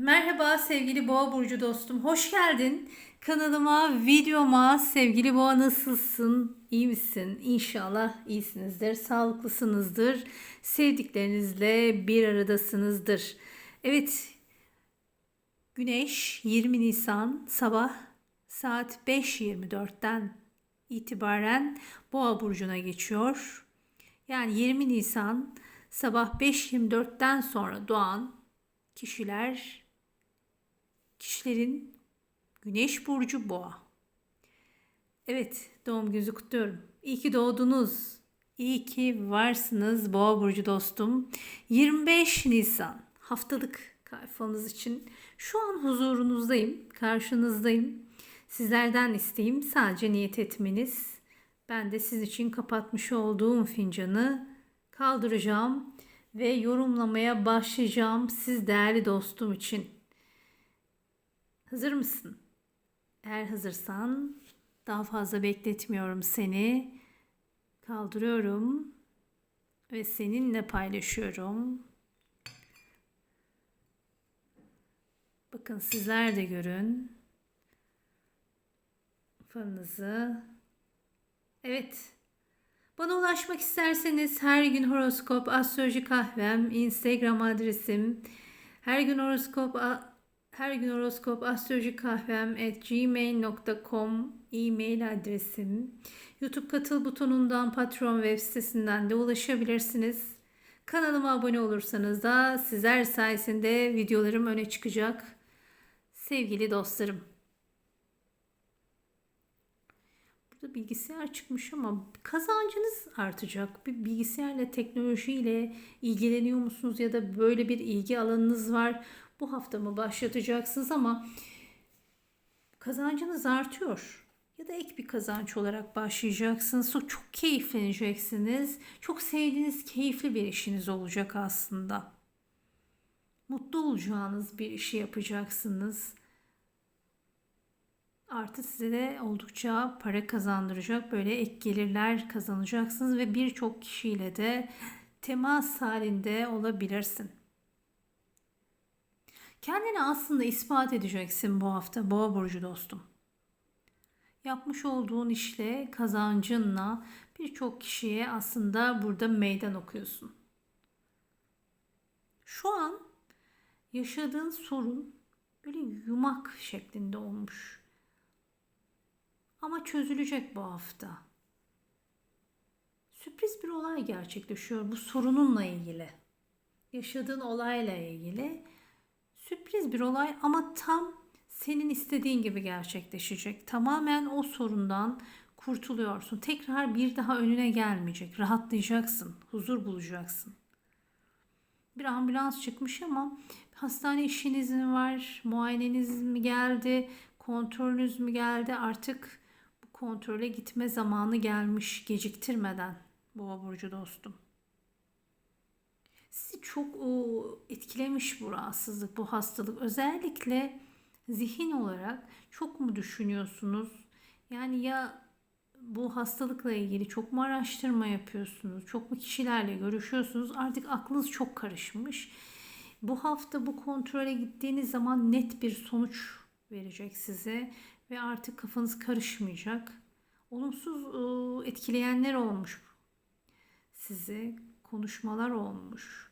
Merhaba sevgili Boğa burcu dostum. Hoş geldin. Kanalıma, videoma sevgili Boğa nasılsın? İyi misin? İnşallah iyisinizdir, sağlıklısınızdır. Sevdiklerinizle bir aradasınızdır. Evet. Güneş 20 Nisan sabah saat 5.24'ten itibaren Boğa burcuna geçiyor. Yani 20 Nisan sabah 5.24'ten sonra doğan kişiler kişilerin güneş burcu boğa. Evet doğum gününüzü kutluyorum. İyi ki doğdunuz. İyi ki varsınız boğa burcu dostum. 25 Nisan haftalık kayfanız için şu an huzurunuzdayım, karşınızdayım. Sizlerden isteğim sadece niyet etmeniz. Ben de sizin için kapatmış olduğum fincanı kaldıracağım ve yorumlamaya başlayacağım siz değerli dostum için. Hazır mısın? Eğer hazırsan daha fazla bekletmiyorum seni. Kaldırıyorum ve seninle paylaşıyorum. Bakın sizler de görün. Fanınızı. Evet. Bana ulaşmak isterseniz her gün horoskop, astroloji kahvem, Instagram adresim, her gün horoskop, her gün horoskop, astroloji kahvem at gmail.com e-mail adresim. YouTube katıl butonundan patron web sitesinden de ulaşabilirsiniz. Kanalıma abone olursanız da sizler sayesinde videolarım öne çıkacak. Sevgili dostlarım. Burada bilgisayar çıkmış ama kazancınız artacak. Bir bilgisayarla, teknolojiyle ilgileniyor musunuz ya da böyle bir ilgi alanınız var. Bu hafta mı başlatacaksınız ama kazancınız artıyor. Ya da ek bir kazanç olarak başlayacaksınız. Çok keyifleneceksiniz. Çok sevdiğiniz keyifli bir işiniz olacak aslında. Mutlu olacağınız bir işi yapacaksınız Artı size de oldukça para kazandıracak böyle ek gelirler kazanacaksınız ve birçok kişiyle de temas halinde olabilirsin. Kendini aslında ispat edeceksin bu hafta Boğa burcu dostum. Yapmış olduğun işle, kazancınla birçok kişiye aslında burada meydan okuyorsun. Şu an yaşadığın sorun böyle yumak şeklinde olmuş ama çözülecek bu hafta. Sürpriz bir olay gerçekleşiyor bu sorununla ilgili. Yaşadığın olayla ilgili sürpriz bir olay ama tam senin istediğin gibi gerçekleşecek. Tamamen o sorundan kurtuluyorsun. Tekrar bir daha önüne gelmeyecek. Rahatlayacaksın, huzur bulacaksın. Bir ambulans çıkmış ama hastane işiniz mi var, muayeneniz mi geldi, kontrolünüz mü geldi artık kontrole gitme zamanı gelmiş geciktirmeden Boğa burcu dostum. Sizi çok o, etkilemiş bu rahatsızlık, bu hastalık. Özellikle zihin olarak çok mu düşünüyorsunuz? Yani ya bu hastalıkla ilgili çok mu araştırma yapıyorsunuz? Çok mu kişilerle görüşüyorsunuz? Artık aklınız çok karışmış. Bu hafta bu kontrole gittiğiniz zaman net bir sonuç verecek size ve artık kafanız karışmayacak. Olumsuz ıı, etkileyenler olmuş sizi, konuşmalar olmuş.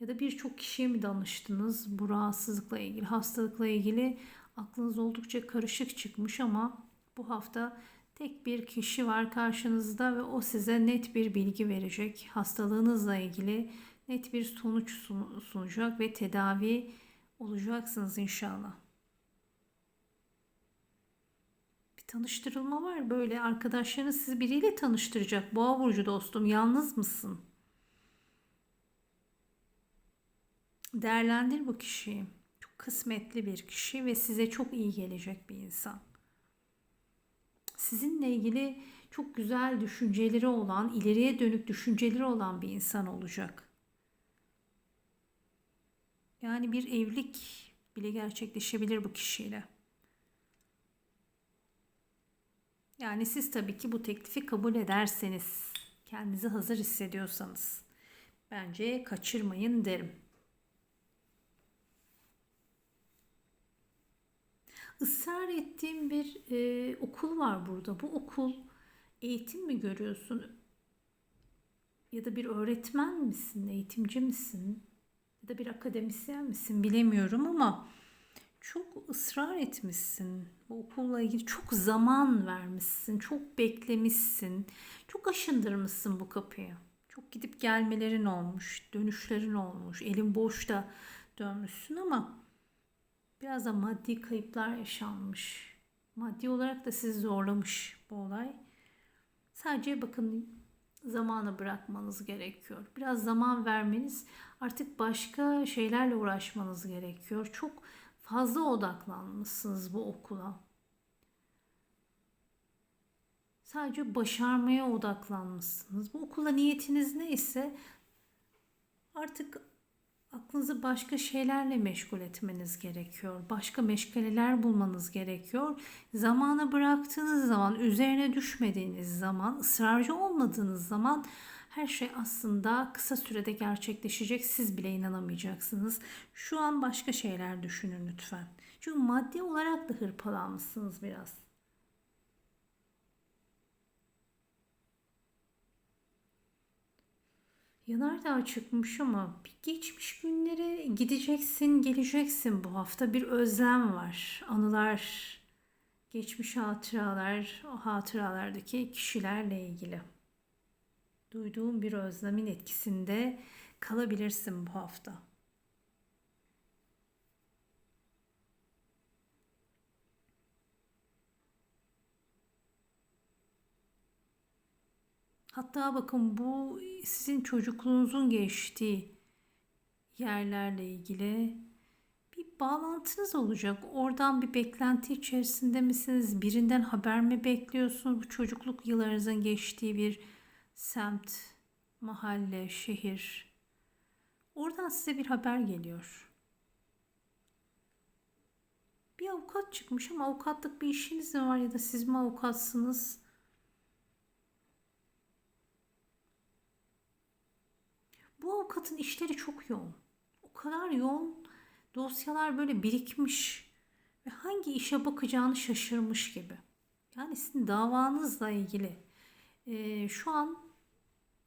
Ya da birçok kişiye mi danıştınız bu rahatsızlıkla ilgili, hastalıkla ilgili aklınız oldukça karışık çıkmış ama bu hafta tek bir kişi var karşınızda ve o size net bir bilgi verecek. Hastalığınızla ilgili net bir sonuç sunacak ve tedavi olacaksınız inşallah. tanıştırılma var. Böyle arkadaşlarınız sizi biriyle tanıştıracak. Boğa burcu dostum yalnız mısın? Değerlendir bu kişiyi. Çok kısmetli bir kişi ve size çok iyi gelecek bir insan. Sizinle ilgili çok güzel düşünceleri olan, ileriye dönük düşünceleri olan bir insan olacak. Yani bir evlilik bile gerçekleşebilir bu kişiyle. Yani siz tabii ki bu teklifi kabul ederseniz, kendinizi hazır hissediyorsanız bence kaçırmayın derim. Israr ettiğim bir e, okul var burada. Bu okul eğitim mi görüyorsun? Ya da bir öğretmen misin, eğitimci misin? Ya da bir akademisyen misin bilemiyorum ama çok ısrar etmişsin. Bu okulla ilgili çok zaman vermişsin, çok beklemişsin. Çok aşındırmışsın bu kapıyı. Çok gidip gelmelerin olmuş, dönüşlerin olmuş. Elin boş da dönmüşsün ama biraz da maddi kayıplar yaşanmış. Maddi olarak da sizi zorlamış bu olay. Sadece bakın zamana bırakmanız gerekiyor. Biraz zaman vermeniz, artık başka şeylerle uğraşmanız gerekiyor. Çok fazla odaklanmışsınız bu okula. Sadece başarmaya odaklanmışsınız. Bu okula niyetiniz neyse artık aklınızı başka şeylerle meşgul etmeniz gerekiyor. Başka meşgaleler bulmanız gerekiyor. Zamana bıraktığınız zaman, üzerine düşmediğiniz zaman, ısrarcı olmadığınız zaman her şey aslında kısa sürede gerçekleşecek. Siz bile inanamayacaksınız. Şu an başka şeyler düşünün lütfen. Çünkü maddi olarak da hırpalanmışsınız biraz. Yanardağ çıkmış ama bir geçmiş günlere gideceksin, geleceksin bu hafta. Bir özlem var. Anılar, geçmiş hatıralar, o hatıralardaki kişilerle ilgili. Duyduğum bir özlemin etkisinde kalabilirsin bu hafta. Hatta bakın bu sizin çocukluğunuzun geçtiği yerlerle ilgili bir bağlantınız olacak. Oradan bir beklenti içerisinde misiniz? Birinden haber mi bekliyorsunuz? Bu çocukluk yıllarınızın geçtiği bir semt, mahalle, şehir. Oradan size bir haber geliyor. Bir avukat çıkmış ama avukatlık bir işiniz mi var ya da siz mi avukatsınız? Bu avukatın işleri çok yoğun. O kadar yoğun dosyalar böyle birikmiş ve hangi işe bakacağını şaşırmış gibi. Yani sizin davanızla ilgili e, şu an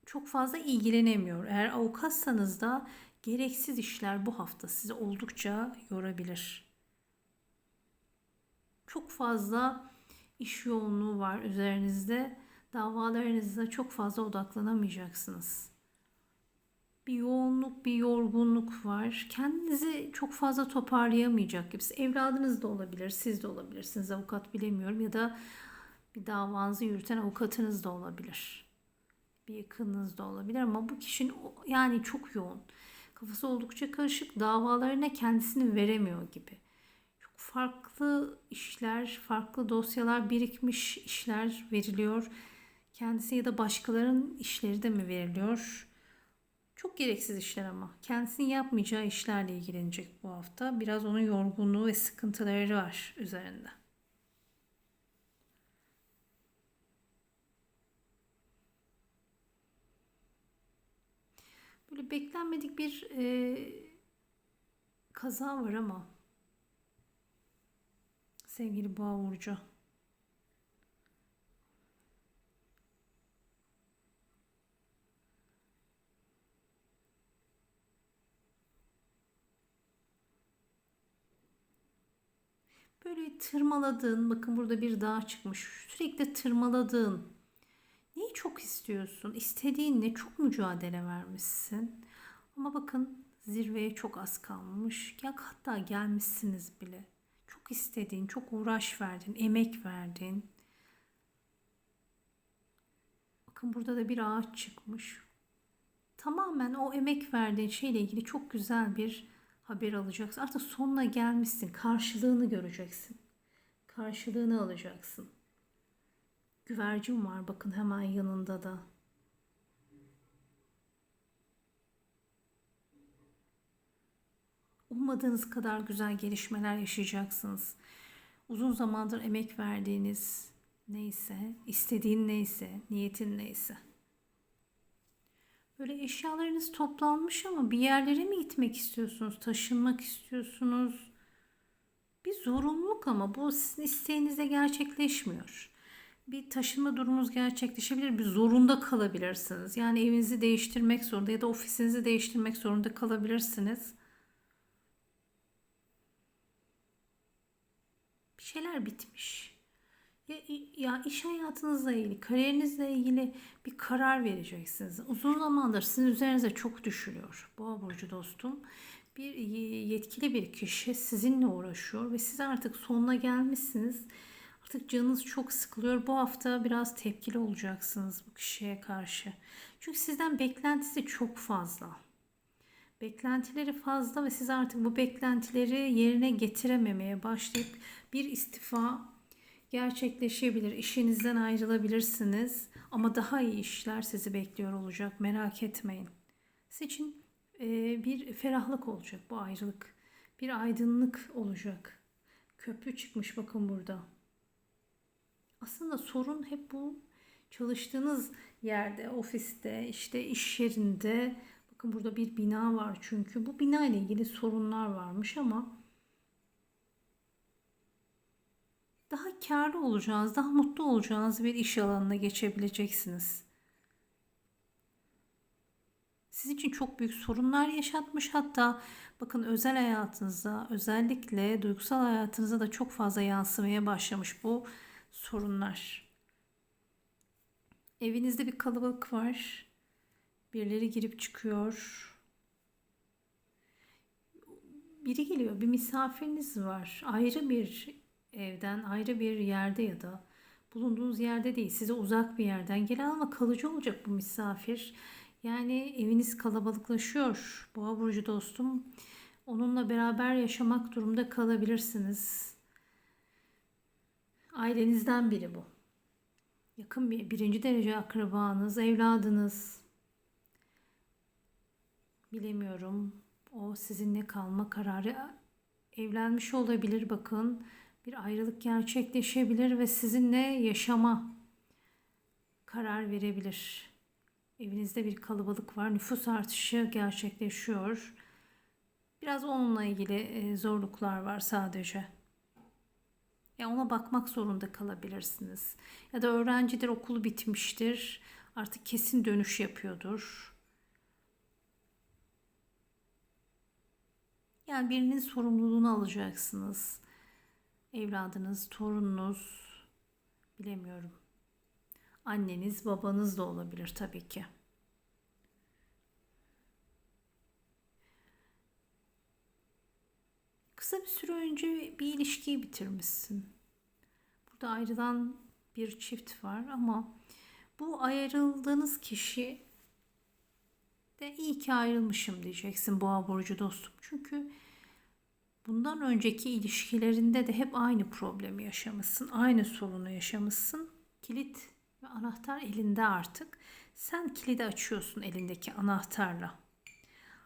çok fazla ilgilenemiyor. Eğer avukatsanız da gereksiz işler bu hafta sizi oldukça yorabilir. Çok fazla iş yoğunluğu var üzerinizde. Davalarınızda çok fazla odaklanamayacaksınız bir yoğunluk, bir yorgunluk var. Kendinizi çok fazla toparlayamayacak gibisi. Evladınız da olabilir, siz de olabilirsiniz. Avukat bilemiyorum ya da bir davanızı yürüten avukatınız da olabilir. Bir yakınınız da olabilir ama bu kişinin yani çok yoğun. Kafası oldukça karışık. Davalarına kendisini veremiyor gibi. Çok farklı işler, farklı dosyalar birikmiş işler veriliyor. Kendisi ya da başkalarının işleri de mi veriliyor? Çok gereksiz işler ama. Kendisinin yapmayacağı işlerle ilgilenecek bu hafta. Biraz onun yorgunluğu ve sıkıntıları var üzerinde. Böyle beklenmedik bir e, kaza var ama sevgili Boğa Burcu. Böyle tırmaladığın, bakın burada bir dağ çıkmış. Sürekli tırmaladığın. Neyi çok istiyorsun? İstediğinle çok mücadele vermişsin. Ama bakın zirveye çok az kalmış. Ya hatta gelmişsiniz bile. Çok istediğin, çok uğraş verdin, emek verdin. Bakın burada da bir ağaç çıkmış. Tamamen o emek verdiğin şeyle ilgili çok güzel bir haber alacaksın. Artık sonuna gelmişsin. Karşılığını göreceksin. Karşılığını alacaksın. Güvercin var bakın hemen yanında da. Ummadığınız kadar güzel gelişmeler yaşayacaksınız. Uzun zamandır emek verdiğiniz neyse, istediğin neyse, niyetin neyse. Böyle eşyalarınız toplanmış ama bir yerlere mi gitmek istiyorsunuz? Taşınmak istiyorsunuz? Bir zorunluluk ama bu sizin isteğinizle gerçekleşmiyor. Bir taşınma durumunuz gerçekleşebilir. Bir zorunda kalabilirsiniz. Yani evinizi değiştirmek zorunda ya da ofisinizi değiştirmek zorunda kalabilirsiniz. Bir şeyler bitmiş. Ya, ya iş hayatınızla ilgili, kariyerinizle ilgili bir karar vereceksiniz. Uzun zamandır sizin üzerinize çok düşülüyor. Boğa burcu dostum. Bir yetkili bir kişi sizinle uğraşıyor ve siz artık sonuna gelmişsiniz. Artık canınız çok sıkılıyor. Bu hafta biraz tepkili olacaksınız bu kişiye karşı. Çünkü sizden beklentisi çok fazla. Beklentileri fazla ve siz artık bu beklentileri yerine getirememeye başlayıp bir istifa gerçekleşebilir. İşinizden ayrılabilirsiniz ama daha iyi işler sizi bekliyor olacak. Merak etmeyin. Sizin için e, bir ferahlık olacak bu ayrılık. Bir aydınlık olacak. Köprü çıkmış bakın burada. Aslında sorun hep bu çalıştığınız yerde, ofiste, işte iş yerinde. Bakın burada bir bina var çünkü bu bina ile ilgili sorunlar varmış ama daha karlı olacağınız, daha mutlu olacağınız bir iş alanına geçebileceksiniz. Sizin için çok büyük sorunlar yaşatmış hatta bakın özel hayatınıza özellikle duygusal hayatınıza da çok fazla yansımaya başlamış bu sorunlar. Evinizde bir kalabalık var. Birileri girip çıkıyor. Biri geliyor, bir misafiriniz var. Ayrı bir evden, ayrı bir yerde ya da bulunduğunuz yerde değil, size uzak bir yerden gelen ama kalıcı olacak bu misafir. Yani eviniz kalabalıklaşıyor. Boğa burcu dostum. Onunla beraber yaşamak durumda kalabilirsiniz. Ailenizden biri bu. Yakın bir birinci derece akrabanız, evladınız. Bilemiyorum. O sizinle kalma kararı evlenmiş olabilir bakın. Bir ayrılık gerçekleşebilir ve sizinle yaşama karar verebilir. Evinizde bir kalabalık var. Nüfus artışı gerçekleşiyor. Biraz onunla ilgili e, zorluklar var sadece. Ya ona bakmak zorunda kalabilirsiniz. Ya da öğrencidir okulu bitmiştir. Artık kesin dönüş yapıyordur. Yani birinin sorumluluğunu alacaksınız. Evladınız, torununuz, bilemiyorum. Anneniz, babanız da olabilir tabii ki. Kısa bir süre önce bir ilişkiyi bitirmişsin. Burada ayrılan bir çift var ama bu ayrıldığınız kişi de iyi ki ayrılmışım diyeceksin boğa burcu dostum. Çünkü bundan önceki ilişkilerinde de hep aynı problemi yaşamışsın. Aynı sorunu yaşamışsın. Kilit ve anahtar elinde artık. Sen kilidi açıyorsun elindeki anahtarla.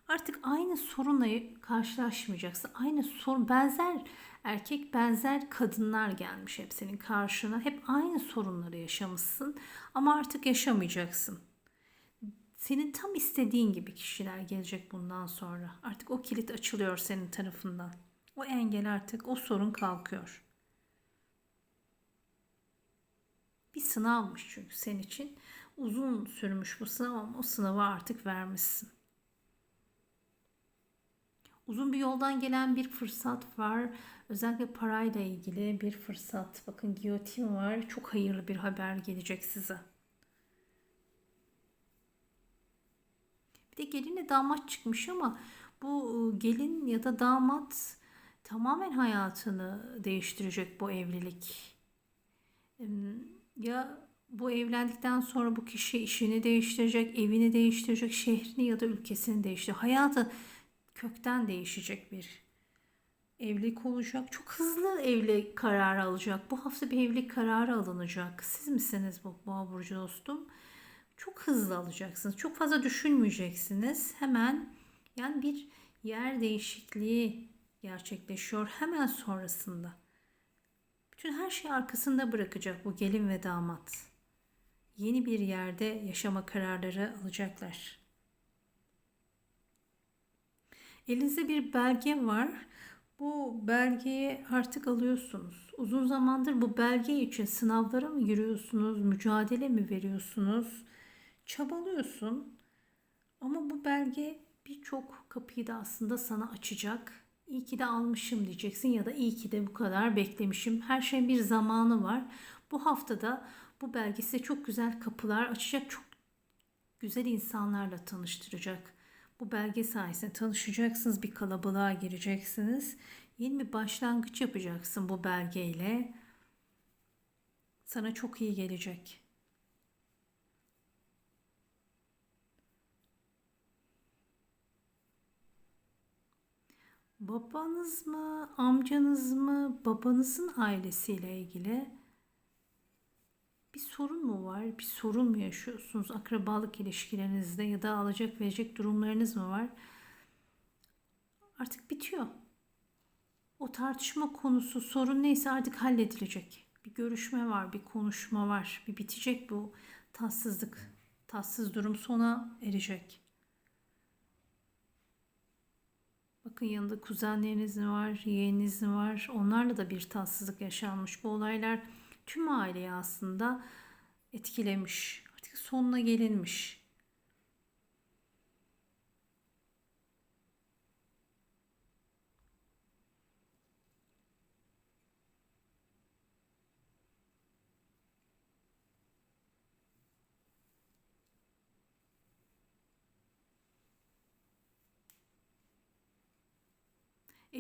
Artık aynı sorunla karşılaşmayacaksın. Aynı sorun benzer erkek benzer kadınlar gelmiş hep senin karşına. Hep aynı sorunları yaşamışsın ama artık yaşamayacaksın. Senin tam istediğin gibi kişiler gelecek bundan sonra. Artık o kilit açılıyor senin tarafından. O engel artık, o sorun kalkıyor. Bir sınavmış çünkü senin için. Uzun sürmüş bu sınav ama o sınavı artık vermişsin. Uzun bir yoldan gelen bir fırsat var. Özellikle parayla ilgili bir fırsat. Bakın giyotin var. Çok hayırlı bir haber gelecek size. Bir de gelinle damat çıkmış ama bu e, gelin ya da damat tamamen hayatını değiştirecek bu evlilik. Ya bu evlendikten sonra bu kişi işini değiştirecek, evini değiştirecek, şehrini ya da ülkesini değiştirecek. Hayatı kökten değişecek bir evlilik olacak. Çok hızlı evlilik kararı alacak. Bu hafta bir evlilik kararı alınacak. Siz misiniz bu boğa burcu dostum? Çok hızlı alacaksınız. Çok fazla düşünmeyeceksiniz. Hemen yani bir yer değişikliği gerçekleşiyor hemen sonrasında. Bütün her şeyi arkasında bırakacak bu gelin ve damat. Yeni bir yerde yaşama kararları alacaklar. Elinizde bir belge var. Bu belgeyi artık alıyorsunuz. Uzun zamandır bu belge için sınavlara mı giriyorsunuz, mücadele mi veriyorsunuz? Çabalıyorsun. Ama bu belge birçok kapıyı da aslında sana açacak. İyi ki de almışım diyeceksin ya da iyi ki de bu kadar beklemişim. Her şeyin bir zamanı var. Bu haftada bu belge size çok güzel kapılar açacak. Çok güzel insanlarla tanıştıracak. Bu belge sayesinde tanışacaksınız, bir kalabalığa gireceksiniz. Yeni bir başlangıç yapacaksın bu belgeyle. Sana çok iyi gelecek. Babanız mı, amcanız mı, babanızın ailesiyle ilgili bir sorun mu var? Bir sorun mu yaşıyorsunuz? Akrabalık ilişkilerinizde ya da alacak verecek durumlarınız mı var? Artık bitiyor. O tartışma konusu, sorun neyse artık halledilecek. Bir görüşme var, bir konuşma var. Bir bitecek bu tatsızlık. Tatsız durum sona erecek. Yanında kuzenleriniz var, yeğeniniz var? Onlarla da bir tatsızlık yaşanmış. Bu olaylar tüm aileyi aslında etkilemiş. Artık sonuna gelinmiş.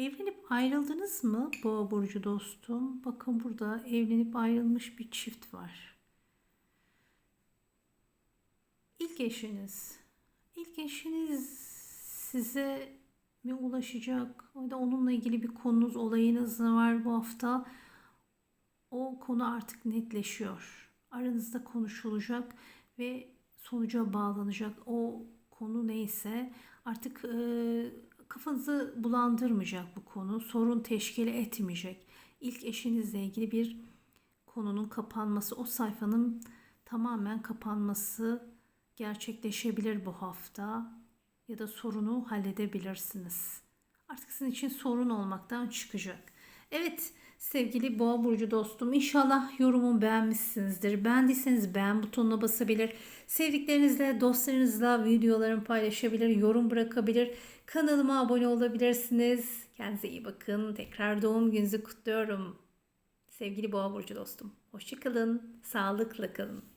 Evlenip ayrıldınız mı Boğa burcu dostum? Bakın burada evlenip ayrılmış bir çift var. İlk eşiniz. İlk eşiniz size mi ulaşacak? Ya da onunla ilgili bir konunuz, olayınız var bu hafta? O konu artık netleşiyor. Aranızda konuşulacak ve sonuca bağlanacak. O konu neyse artık e, kafanızı bulandırmayacak bu konu. Sorun teşkil etmeyecek. İlk eşinizle ilgili bir konunun kapanması, o sayfanın tamamen kapanması gerçekleşebilir bu hafta ya da sorunu halledebilirsiniz. Artık sizin için sorun olmaktan çıkacak. Evet sevgili boğa burcu dostum inşallah yorumumu beğenmişsinizdir. Beğendiyseniz beğen butonuna basabilir. Sevdiklerinizle dostlarınızla videolarımı paylaşabilir. Yorum bırakabilir. Kanalıma abone olabilirsiniz. Kendinize iyi bakın. Tekrar doğum gününüzü kutluyorum. Sevgili boğa burcu dostum. Hoşçakalın. Sağlıkla kalın.